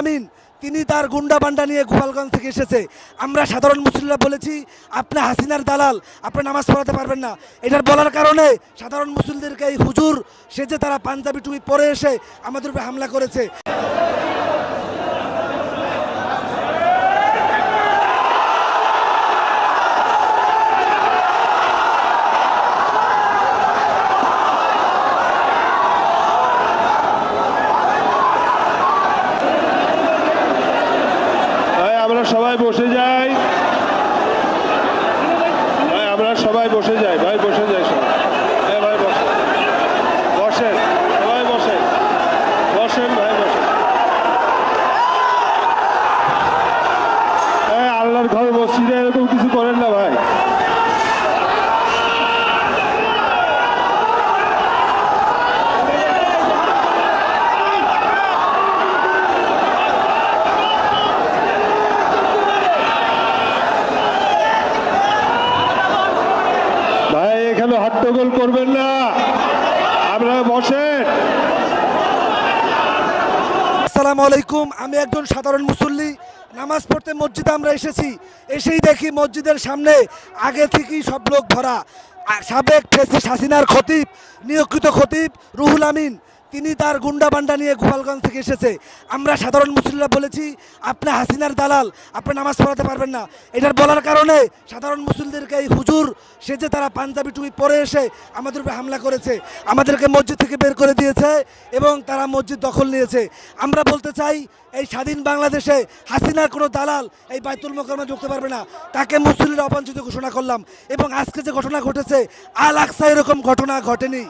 আমিন। তিনি তার গুন্ডা বান্ডা নিয়ে গোপালগঞ্জ থেকে এসেছে। আমরা সাধারণ মুসলিমরা বলেছি, আপনি হাসিনার দালাল, আপনি নামাজ পড়াতে পারবেন না। এটার বলার কারণে সাধারণ মুসলিমদেরকে এই হুজুর সেজে তারা পাঞ্জাবি টুপি পরে এসে আমাদের উপরে হামলা করেছে ভাই আমরা সবাই বসে যাই। ভাই, আমরা সবাই বসে যাই। ভাই, বসে যাই সবাই। হ্যাঁ ভাই, বসেন। বসেন। সবাই বসেন। বসেন ভাই, বসেন। হ্যাঁ আল্লাহর ঘর মসজিদে এরকম কিছু করেন না ভাই ভাই এখানে হট্টগোল করবেন না। আপনারা বসেন। আসসালামু আলাইকুম, আমি একজন সাধারণ মুসল্লি। নামাজ পড়তে মসজিদে আমরা এসেছি। এসেই দেখি মসজিদের সামনে আগে থেকেই সব লোক ধরা সাবেক ফেসিস হাসিনার খতিব, নিয়োগকৃত খতিব রুহুল আমিন। তিনি তার গুন্ডা বান্ডা নিয়ে গোপালগঞ্জ থেকে এসেছে। আমরা সাধারণ মুসলিমরা বলেছি, আপনি হাসিনার দালাল, আপনি নামাজ পড়াতে পারবেন না। এটার বলার কারণে সাধারণ মুসলিমদেরকে এই হুজুর সেজে তারা পাঞ্জাবি টুপি পরে এসে আমাদের উপরে হামলা করেছে, আমাদেরকে মসজিদ থেকে বের করে দিয়েছে এবং তারা মসজিদ দখল নিয়েছে। আমরা বলতে চাই, এই স্বাধীন বাংলাদেশে হাসিনার কোনো দালাল এই বাইতুল মোকারমে ঢুকতে পারবে না। তাকে মুসলিমরা অবাঞ্ছিত ঘোষণা করলাম এবং আজকে যে ঘটনা ঘটেছে, আল আকসা এরকম ঘটনা ঘটেনি।